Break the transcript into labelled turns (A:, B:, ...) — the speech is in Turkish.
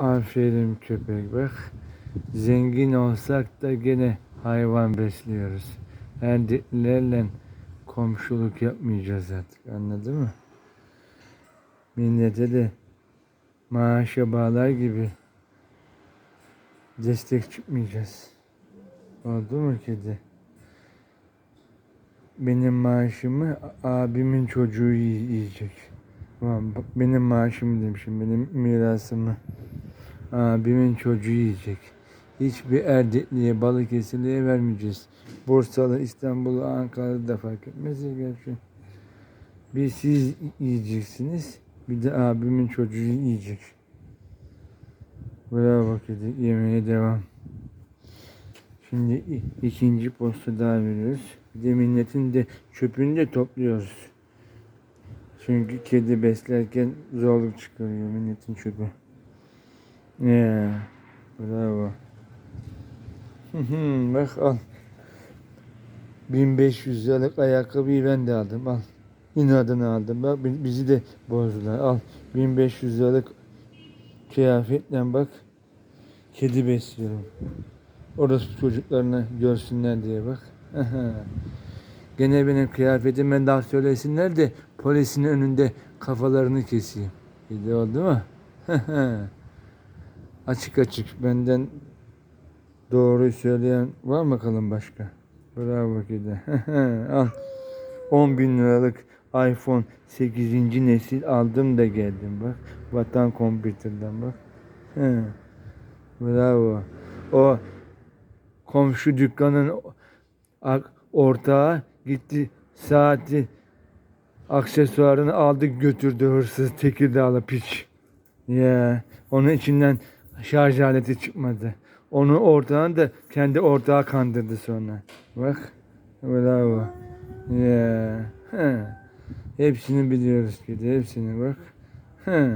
A: Aferin köpek bak. Zengin olsak da gene hayvan besliyoruz. Erdiklerle komşuluk yapmayacağız artık. Anladın mı? Millete de maaşa bağlar gibi destek çıkmayacağız. Oldu mu kedi? Benim maaşımı abimin çocuğu yi- yiyecek. Benim maaşımı demişim, benim mirasımı abimin çocuğu yiyecek. Hiçbir Erdekli'ye, Balıkesirli'ye vermeyeceğiz. Bursalı, İstanbul'u, Ankara'da da fark etmez ya gerçi. Bir siz yiyeceksiniz, bir de abimin çocuğu yiyecek. Bravo kedi, yemeğe devam. Şimdi ikinci posta daha veriyoruz. Bir de milletin de çöpünü de topluyoruz. Çünkü kedi beslerken zorluk çıkarıyor milletin çöpü. Ya, bravo. Hı hı, Bak al. 1500 liralık ayakkabıyı ben de aldım al. İnadını aldım. Bak bi- bizi de bozdular. Al 1500 liralık kıyafetle bak. Kedi besliyorum. Orası çocuklarına görsünler diye bak. Gene benim kıyafetime daha söylesinler de polisin önünde kafalarını keseyim. İyi oldu mu? Açık açık benden doğruyu söyleyen var mı bakalım başka? Bravo kedi. Al. 10 bin liralık iPhone 8. nesil aldım da geldim bak. Vatan Computer'dan bak. Bravo. O komşu dükkanın ortağı gitti saati aksesuarını aldı götürdü hırsız Tekirdağlı piç. Ya onun içinden şarj aleti çıkmadı. Onu ortağın da kendi ortağı kandırdı sonra. Bak. Bravo. Ya. He. Hepsini biliyoruz kedi. Hepsini bak. He.